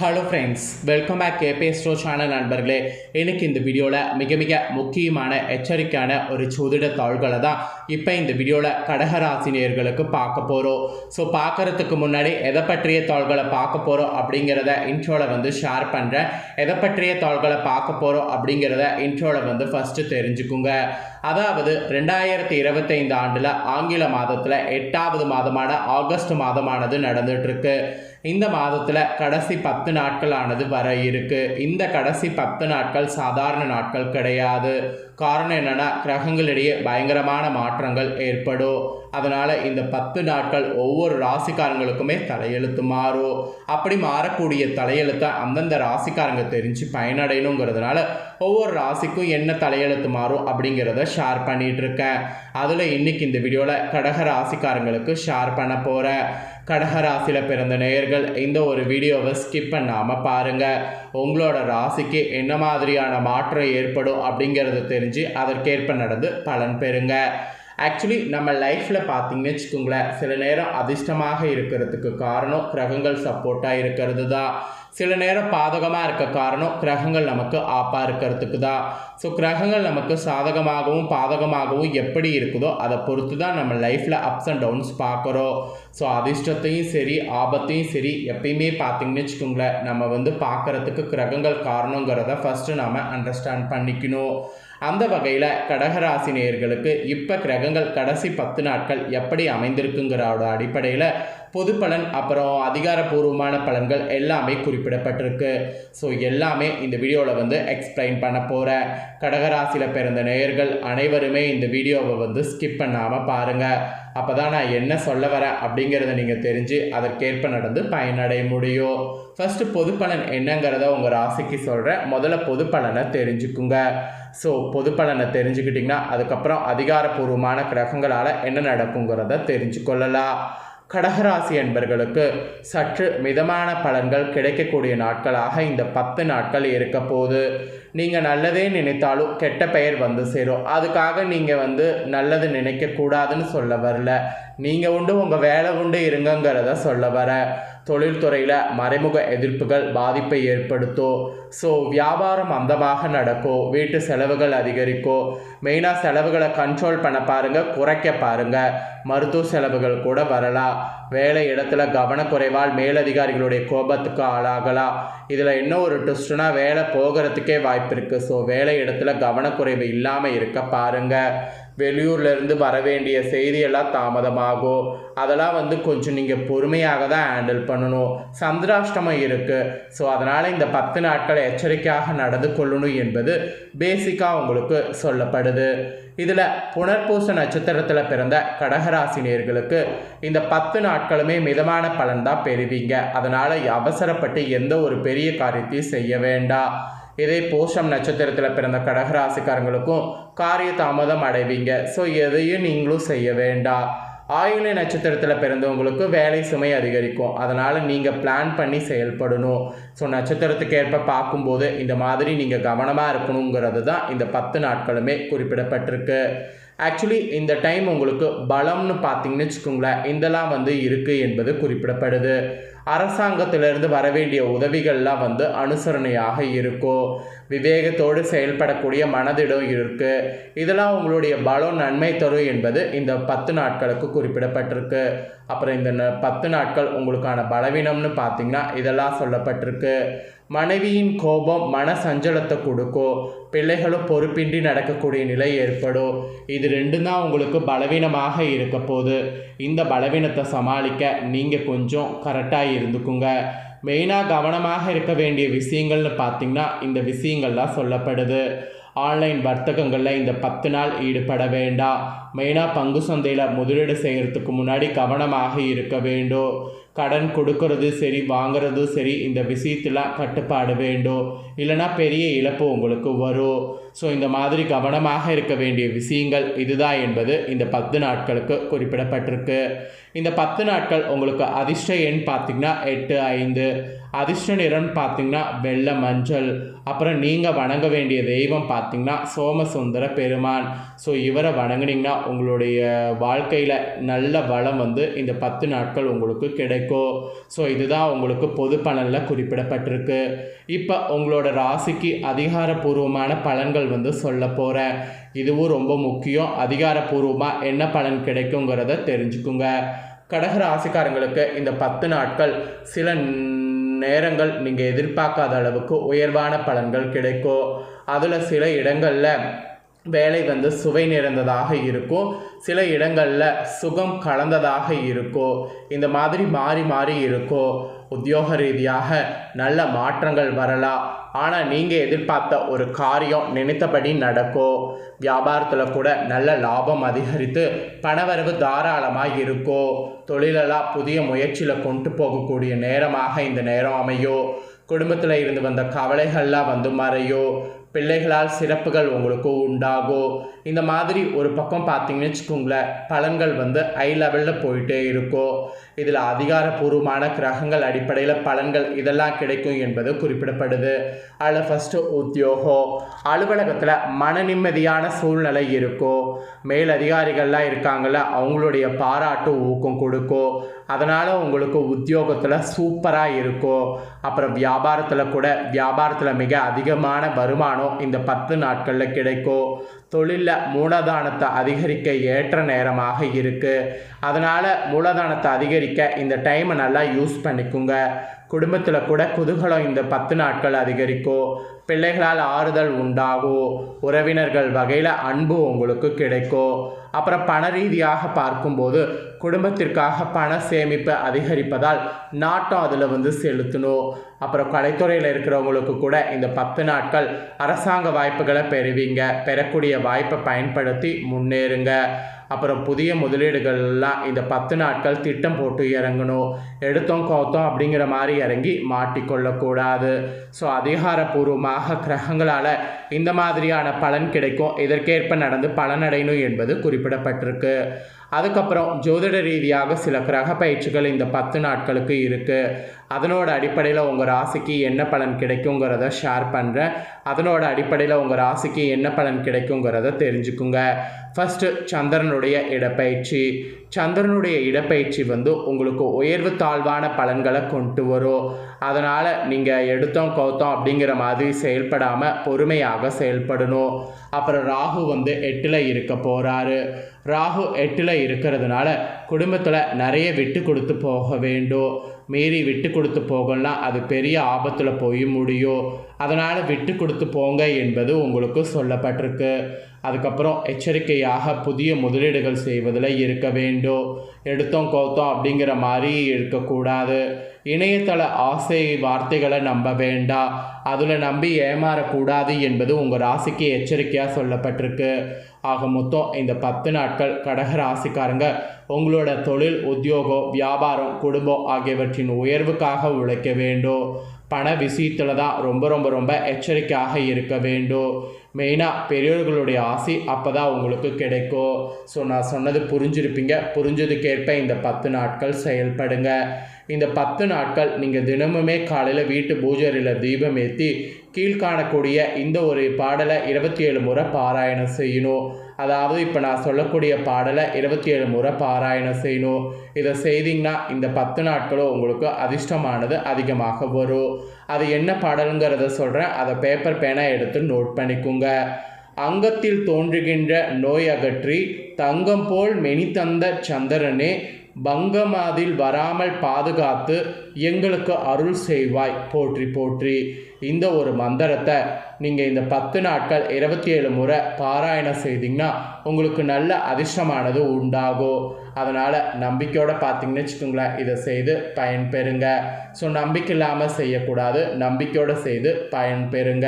Hello friends welcome back கேபே ஸ்டோ channel நண்பர்களே. எனக்கு இந்த வீடியோவில் மிக மிக முக்கியமான எச்சரிக்கையான ஒரு சோதிட தாள்களை தான் இப்போ இந்த வீடியோவில் கடகராசினியர்களுக்கு பார்க்க போகிறோம் ஸோ பார்க்கறதுக்கு முன்னாடி எதை பற்றிய தாள்களை பார்க்க போகிறோம் அப்படிங்கிறத இன்ட்ரோவில் வந்து ஷேர் பண்ணுறேன் எதை பற்றிய தாள்களை பார்க்க போகிறோம் அப்படிங்கிறத இன்ட்ரோவில் வந்து ஃபஸ்ட்டு தெரிஞ்சுக்குங்க. அதாவது ரெண்டாயிரத்தி இருபத்தைந்து ஆண்டில் ஆங்கில மாதத்தில் எட்டாவது மாதமான ஆகஸ்ட் மாதமானது நடந்துகிட்ருக்கு இந்த மாதத்தில் கடைசி பத்து நாட்களானது வர இருக்குது இந்த கடைசி பத்து நாட்கள் சாதாரண நாட்கள் கிடையாது. காரணம் என்னென்னா கிரகங்களிடையே பயங்கரமான மாற்றங்கள் ஏற்படும். அதனால் இந்த பத்து நாட்கள் ஒவ்வொரு ராசிக்காரங்களுக்குமே தலையெழுத்து மாறும். அப்படி மாறக்கூடிய தலையெழுத்தை அந்தந்த ராசிக்காரங்க தெரிஞ்சு பயனடையணுங்கிறதுனால ஒவ்வொரு ராசிக்கும் என்ன தலையெழுத்து மாறும் அப்படிங்கிறத ஷேர் பண்ணிட்டு இருக்கேன் அதில் இன்னைக்கு இந்த வீடியோவில் கடக ராசிக்காரங்களுக்கு ஷேர் பண்ண போகிறேன் கடக ராசியில் பிறந்த நேயர்கள் இந்த ஒரு வீடியோவை ஸ்கிப் பண்ணாமல் பாருங்கள் உங்களோட ராசிக்கு என்ன மாதிரியான மாற்றம் ஏற்படும் அப்படிங்கிறத தெரிஞ்சு அதற்கேற்ப நடந்து பலன் பெறுங்க. ஆக்சுவலி நம்ம லைஃப்பில் பார்த்தீங்கன்னு வச்சுக்கோங்களேன் சில நேரம் அதிர்ஷ்டமாக இருக்கிறதுக்கு காரணம் கிரகங்கள் சப்போர்ட்டாக இருக்கிறது தான். சில நேரம் பாதகமாக இருக்க காரணம் கிரகங்கள் நமக்கு ஆப்பாக இருக்கிறதுக்கு தான் ஸோ கிரகங்கள் நமக்கு சாதகமாகவும் பாதகமாகவும் எப்படி இருக்குதோ அதை பொறுத்து தான் நம்ம லைஃப்பில் அப்ஸ் அண்ட் டவுன்ஸ் பார்க்குறோம். ஸோ அதிர்ஷ்டத்தையும் சரி ஆபத்தையும் சரி எப்பயுமே பார்த்தீங்கன்னு வச்சுக்கோங்களேன் நம்ம வந்து பார்க்குறதுக்கு கிரகங்கள் காரணங்கிறத ஃபஸ்ட்டு நாம் அண்டர்ஸ்டாண்ட் பண்ணிக்கணும். அந்த வகையில் கடகராசி நேயர்களுக்கு இப்போ கிரகங்கள் கடைசி பத்து நாட்கள் எப்படி அமைந்திருக்குங்கிறோட அடிப்படையில் பொது பலன் அப்புறம் அதிகாரப்பூர்வமான பலன்கள் எல்லாமே குறிப்பிடப்பட்டிருக்கு. ஸோ எல்லாமே இந்த வீடியோவில் வந்து எக்ஸ்பிளைன் பண்ண போகிறேன் கடகராசியில் பிறந்த நேயர்கள் அனைவருமே இந்த வீடியோவை வந்து ஸ்கிப் பண்ணாமல் பாருங்கள் அப்போ தான் நான் என்ன சொல்ல வரேன் அப்படிங்கிறத நீங்கள் தெரிஞ்சு அதற்கேற்ப நடந்து பயனடைய முடியும். ஃபஸ்ட்டு பொது பலன் என்னங்கிறத உங்கள் ராசிக்கு சொல்கிறேன் முதல்ல பொது பலனை தெரிஞ்சுக்குங்க. ஸோ பொது பலனை தெரிஞ்சுக்கிட்டிங்கன்னா அதுக்கப்புறம் அதிகாரப்பூர்வமான கிரகங்களால் என்ன நடக்குங்கிறத தெரிஞ்சு கொள்ளலாம் கடகராசி என்பர்களுக்கு சற்று மிதமான பலன்கள் கிடைக்கக்கூடிய நாட்களாக இந்த பத்து நாட்கள் இருக்க போது நீங்கள் நல்லதே நினைத்தாலும் கெட்ட பெயர் வந்து சேரும். அதுக்காக நீங்கள் வந்து நல்லது நினைக்கக்கூடாதுன்னு சொல்ல வரல. நீங்கள் உண்டு உங்கள் வேலை உண்டு இருங்கங்கிறத சொல்ல வர. தொழில்துறையில் மறைமுக எதிர்ப்புகள் பாதிப்பை ஏற்படுத்தும் ஸோ வியாபாரம் மந்தமாக நடக்கும் வீட்டு செலவுகள் அதிகரிக்கும் மெயினாக செலவுகளை கண்ட்ரோல் பண்ண பாருங்கள் குறைக்க பாருங்கள் மருத்துவ செலவுகள் கூட வரலாம். வேலை இடத்துல கவனக்குறைவால் மேலதிகாரிகளுடைய கோபத்துக்கு ஆளாகலாம். இதில் என்ன ஒரு ட்விஸ்ட்னா வேலை போகிறதுக்கே வாய்ப்பு இருக்குது ஸோ வேலை இடத்துல கவனக்குறைவு இல்லாமல் இருக்க பாருங்கள் வெளியூர்லேருந்து வர வேண்டிய செய்தியெல்லாம் தாமதமாகும். அதெல்லாம் வந்து கொஞ்சம் நீங்கள் பொறுமையாக தான் ஹேண்டில் பண்ணணும். சந்திராஷ்டமம் இருக்குது ஸோ அதனால் இந்த பத்து நாட்கள் எச்சரிக்கையாக நடந்து கொள்ளணும் என்பது பேசிக்காக உங்களுக்கு சொல்லப்படுது. இதில் புனர்பூச நட்சத்திரத்தில் பிறந்த கடகராசினியர்களுக்கு இந்த பத்து நாட்களுமே மிதமான பலன் தான் பெறுவீங்க. அதனால் அவசரப்பட்டு எந்த ஒரு பெரிய காரியத்தையும் செய்ய வேண்டாம். இதே போஷம் நட்சத்திரத்தில் பிறந்த கடகராசிக்காரங்களுக்கும் காரிய தாமதம் அடைவீங்க. ஸோ எதையும் நீங்களும் செய்ய வேண்டாம். ஆயுள நட்சத்திரத்தில் பிறந்தவங்களுக்கு வேலை சுமை அதிகரிக்கும். அதனால் நீங்கள் பிளான் பண்ணி செயல்படணும். ஸோ நட்சத்திரத்துக்கு ஏற்ப பார்க்கும்போது இந்த மாதிரி நீங்கள் கவனமாக இருக்கணுங்கிறது தான் இந்த பத்து நாட்களுமே குறிப்பிடப்பட்டிருக்கு. ஆக்சுவலி இந்த டைம் உங்களுக்கு பலம்னு பார்த்தீங்கன்னு வச்சுக்கோங்களேன் இதெல்லாம் வந்து இருக்குது என்பது குறிப்பிடப்படுது. அரசாங்கத்திலிருந்து வர வேண்டிய உதவிகள்லாம் வந்து அனுசரணையாக இருக்கும் விவேகத்தோடு செயல்படக்கூடிய மனதிடம் இருக்குது இதெல்லாம் உங்களுடைய பலம் நன்மை தரும் என்பது இந்த பத்து நாட்களுக்கு குறிப்பிடப்பட்டிருக்கு. அப்புறம் இந்த ந பத்து நாட்கள் உங்களுக்கான பலவீனம்னு பார்த்தீங்கன்னா இதெல்லாம் சொல்லப்பட்டிருக்கு. மனைவியின் கோபம் மன சஞ்சலத்தை கொடுக்கும் பிள்ளைகளும் பொறுப்பின்றி நடக்கக்கூடிய நிலை ஏற்படும் இது ரெண்டும் தான் உங்களுக்கு பலவீனமாக இருக்க போது. இந்த பலவீனத்தை சமாளிக்க நீங்கள் கொஞ்சம் கரெக்டாக இருந்துக்குங்க. மெயினாக கவனமாக இருக்க வேண்டிய விஷயங்கள்னு பார்த்தீங்கன்னா இந்த விஷயங்கள்லாம் சொல்லப்படுது. ஆன்லைன் வர்த்தகங்களில் இந்த பத்து நாள் ஈடுபட வேண்டாம். மெயினாக பங்கு சந்தையில் முதலீடு செய்கிறதுக்கு முன்னாடி கவனமாக இருக்க வேண்டும் கடன் கொடுக்கறது சரி வாங்குறதும் சரி இந்த விஷயத்தில் கட்டுப்பாடு வேண்டும் இல்லைனா பெரிய இழப்பு உங்களுக்கு வரும். ஸோ இந்த மாதிரி கவனமாக இருக்க வேண்டிய விஷயங்கள் இதுதான் என்பது இந்த பத்து நாட்களுக்கு குறிப்பிடப்பட்டிருக்கு. இந்த பத்து நாட்கள் உங்களுக்கு அதிர்ஷ்ட எண் பார்த்திங்கன்னா எட்டு ஐந்து. அதிர்ஷ்ட நிறம் பார்த்திங்கன்னா வெள்ளை மஞ்சள். அப்புறம் நீங்கள் வணங்க வேண்டிய தெய்வம் பார்த்திங்கன்னா சோமசுந்தர பெருமான். ஸோ இவரை வணங்குனீங்கன்னா உங்களுடைய வாழ்க்கையில் நல்ல வளம் வந்து இந்த பத்து நாட்கள் உங்களுக்கு கிடைக்கும். ஸோ இதுதான் உங்களுக்கு பொது பலனில் குறிப்பிடப்பட்டிருக்கு. இப்போ உங்களோட ராசிக்கு அதிகாரப்பூர்வமான பலன்கள் வந்து சொல்ல போகிறேன் இதுவும் ரொம்ப முக்கியம். அதிகாரப்பூர்வமாக என்ன பலன் கிடைக்குங்கிறத தெரிஞ்சுக்குங்க. கடக ராசிக்காரங்களுக்கு இந்த பத்து நாட்கள் சில நேரங்கள் நீங்கள் எதிர்பார்க்காத அளவுக்கு உயர்வான பலன்கள் கிடைக்கும். அதில் சில இடங்களில் வேலை வந்து சுவை நிறைந்ததாக இருக்கும். சில இடங்களில் சுகம் கலந்ததாக இருக்கும். இந்த மாதிரி மாறி மாறி இருக்கும். உத்தியோக ரீதியாக நல்ல மாற்றங்கள் வரலாம். ஆனால் நீங்கள் எதிர்பார்த்த ஒரு காரியம் நினைத்தபடி நடக்கும். வியாபாரத்தில் கூட நல்ல லாபம் அதிகரித்து பணவரவு தாராளமாக இருக்கும். தொழிலெல்லாம் புதிய முயற்சியில் கொண்டு போகக்கூடிய நேரமாக இந்த நேரம் அமையும். குடும்பத்தில் இருந்து வந்த கவலைகள்லாம் வந்து மறையும். பிள்ளைகளால் சிறப்புகள் உங்களுக்கு உண்டாகும் இந்த மாதிரி ஒரு பக்கம் பார்த்தீங்கன்னு வச்சுக்கோங்களேன் பலன்கள் வந்து ஹை லெவலில் போயிட்டே இருக்கும் இதில் அதிகாரப்பூர்வமான கிரகங்கள் அடிப்படையில் பலன்கள் இதெல்லாம் கிடைக்கும் என்பது குறிப்பிடப்படுது. அதில் ஃபஸ்ட்டு உத்தியோகம் அலுவலகத்தில் மன நிம்மதியான சூழ்நிலை இருக்கும் மேல் அதிகாரிகள்லாம் இருக்காங்கள அவங்களுடைய பாராட்டு ஊக்கம் கொடுக்கும் அதனால் உங்களுக்கு உத்தியோகத்தில் சூப்பராக இருக்கும் அப்புறம் வியாபாரத்தில் கூட வியாபாரத்தில் மிக அதிகமான வருமானம் இந்த பத்து நாட்களில் கிடைக்கும் தொழிலில் மூலதானத்தை அதிகரிக்க ஏற்ற நேரமாக இருக்குது அதனால் மூலதனத்தை அதிகரிக்க இந்த டைமை நல்லா யூஸ் பண்ணிக்குங்க. குடும்பத்தில் கூட குதூகலம் இந்த பத்து நாட்கள் அதிகரிக்கும். பிள்ளைகளால் ஆறுதல் உண்டாகும். உறவினர்கள் வகையில் அன்பு உங்களுக்கு கிடைக்கும். அப்புறம் பண ரீதியாக பார்க்கும்போது குடும்பத்திற்காக பண சேமிப்பு அதிகரிப்பதால் நாட்டம் அதில் வந்து செலுத்தணும். அப்புறம் கலைத்துறையில் இருக்கிறவங்களுக்கு கூட இந்த பத்து நாட்கள் அரசாங்க வாய்ப்புகளை பெறுவீங்க. பெறக்கூடிய வாய்ப்பை பயன்படுத்தி முன்னேறுங்க. அப்புறம் புதிய முதலீடுகள்லாம் இந்த பத்து நாட்கள் திட்டம் போட்டு இறங்கணும் எடுத்தோம் கோத்தோம் அப்படிங்கிற மாதிரி இறங்கி மாட்டிக்கொள்ளக்கூடாது. ஸோ அதிகாரப்பூர்வமாக கிரகங்களால் இந்த மாதிரியான பலன் கிடைக்கும். இதற்கேற்ப நடந்து பலனடையணும் என்பது குறிப்பிடப்பட்டிருக்கு. அதுக்கப்புறம் ஜோதிட ரீதியாக சில கிரக பயிற்சிகள் இந்த பத்து நாட்களுக்கு இருக்குது அதனோட அடிப்படையில் உங்கள் ராசிக்கு என்ன பலன் கிடைக்குங்கிறத ஷேர் பண்ணுறேன் அதனோட அடிப்படையில் உங்கள் ராசிக்கு என்ன பலன் கிடைக்குங்கிறத தெரிஞ்சுக்குங்க. ஃபஸ்ட்டு சந்திரனுடைய இடப்பயிற்சி. சந்திரனுடைய இடப்பயிற்சி வந்து உங்களுக்கு உயர்வு தாழ்வான பலன்களை கொண்டு வரும். அதனால் நீங்கள் எடுத்தோம் கவுத்தோம் அப்படிங்கிற மாதிரி செயல்படாமல் பொறுமையாக செயல்படணும். அப்புறம் ராகு வந்து எட்டில் இருக்க போகிறாரு ராகு எட்டில் இருக்கிறதுனால குடும்பத்தில் நிறைய விட்டு கொடுத்து போக வேண்டும். மீறி விட்டு கொடுத்து போகலாம். அது பெரிய ஆபத்தில் போய் முடியும் அதனால் விட்டு கொடுத்து போங்க என்பது உங்களுக்கு சொல்லப்பட்டிருக்கு. அதுக்கப்புறம் எச்சரிக்கையாக புதிய முதலீடுகள் செய்வதில் இருக்க வேண்டும். எடுத்தோம் கோத்தோம் அப்படிங்கிற மாதிரி இருக்கக்கூடாது. இணையதள ஆசை வார்த்தைகளை நம்ப வேண்டாம். அதில் நம்பி ஏமாறக்கூடாது என்பது உங்கள் ராசிக்கு எச்சரிக்கையாக சொல்லப்பட்டிருக்கு. ஆக மொத்தம் இந்த பத்து நாட்கள் கடக ராசிக்காரங்க. உங்களோட தொழில் உத்தியோகம் வியாபாரம் குடும்பம் ஆகியவற்றின் உயர்வுக்காக உழைக்க வேண்டும். பண விஷயத்தில் தான் ரொம்ப ரொம்ப ரொம்ப எச்சரிக்கையாக இருக்க வேண்டும். மெயினாக பெரியவர்களுடைய ஆசை அப்போ தான் உங்களுக்கு கிடைக்கும். ஸோ நான் சொன்னது புரிஞ்சிருப்பீங்க. புரிஞ்சதுக்கேற்ப இந்த பத்து நாட்கள் செயல்படுங்க. இந்த பத்து நாட்கள் நீங்கள் தினமுமே காலையில் வீட்டு பூஜையில் தீபம் ஏற்றி கீழ்காணக்கூடிய இந்த ஒரு பாடலை இருபத்தி ஏழு முறை பாராயணம் செய்யணும். அதாவது இப்போ நான் சொல்லக்கூடிய பாடலை இருபத்தி ஏழு முறை பாராயணம் செய்யணும். இதை செய்தீங்கன்னா இந்த பத்து நாட்களும் உங்களுக்கு அதிர்ஷ்டமானது அதிகமாக வரும். அது என்ன பாடலுங்கிறத சொல்கிறேன் அதை பேப்பர் பேனா எடுத்து நோட் பண்ணிக்கோங்க. அங்கத்தில் தோன்றுகின்ற நோய் அகற்றி தங்கம் போல் மெனி தந்த சந்திரனே பங்கமாதில் வராமல் பாதுகாத்து எங்களுக்கு அருள் செய்வாய். போற்றி போற்றி. இந்த ஒரு மந்திரத்தை நீங்கள் இந்த பத்து நாட்கள் இருபத்தி ஏழு முறை பாராயணம் செய்தீங்கன்னா உங்களுக்கு நல்ல அதிர்ஷ்டமானது உண்டாகும். அதனால் நம்பிக்கையோடு பார்த்தீங்கன்னு வச்சுக்கோங்களேன் இதை செய்து பயன் பெறுங்க ஸோ நம்பிக்கை இல்லாமல் செய்யக்கூடாது. நம்பிக்கையோடு செய்து பயன் பெறுங்க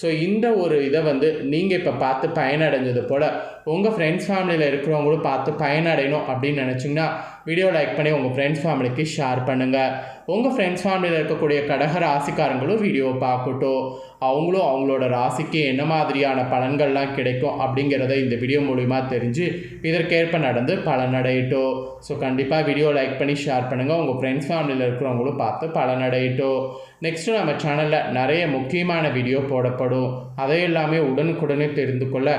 ஸோ இந்த ஒரு இதை வந்து நீங்கள் இப்போ பார்த்து பயனடைஞ்சது போல் உங்கள் ஃப்ரெண்ட்ஸ் ஃபேமிலியில் இருக்கிறவங்களும் பார்த்து பயனடையணும் அப்படின்னு நினச்சிங்கன்னா வீடியோ லைக் பண்ணி உங்கள் ஃப்ரெண்ட்ஸ் ஃபேமிலிக்கு ஷேர் பண்ணுங்கள் உங்கள் ஃப்ரெண்ட்ஸ் ஃபேமிலியில் இருக்கக்கூடிய கடக ராசிக்காரங்களும் வீடியோ பார்க்கட்டும். அவங்களும் அவங்களோட ராசிக்கு என்ன மாதிரியான பலன்கள்லாம் கிடைக்கும் அப்படிங்கிறத இந்த வீடியோ மூலிமா தெரிஞ்சு இதற்கேற்ப நடந்து பலனடையட்டும். ஸோ கண்டிப்பாக வீடியோ லைக் பண்ணி ஷேர் பண்ணுங்கள் உங்கள் ஃப்ரெண்ட்ஸ் ஃபேமிலியில் இருக்கிறவங்களும் பார்த்து பலனடையட்டும். நெக்ஸ்ட்டு நம்ம சேனலில் நிறைய முக்கியமான வீடியோ போடப்படும். அதை எல்லாமே உடனுக்குடனே தெரிந்து கொள்ள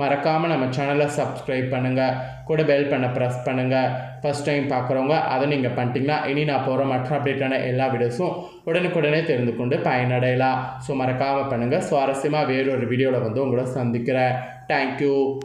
மறக்காமல் நம்ம சேனலை சப்ஸ்கிரைப் பண்ணுங்கள் கூட பெல் பண்ண ப்ரெஸ் பண்ணுங்கள் ஃபஸ்ட் டைம் பார்க்குறவங்க அதை நீங்கள் பண்ணிட்டீங்கன்னா இனி நான் போகிற மற்ற அப்டேட்டான எல்லா வீடியோஸும் உடனுக்குடனே தெரிந்து கொண்டு பயனடையலாம். ஸோ மறக்காமல் பண்ணுங்கள் சுவாரஸ்யமாக வேறொரு வீடியோவில் வந்து உங்களை சந்திக்கிறேன். தேங்க்யூ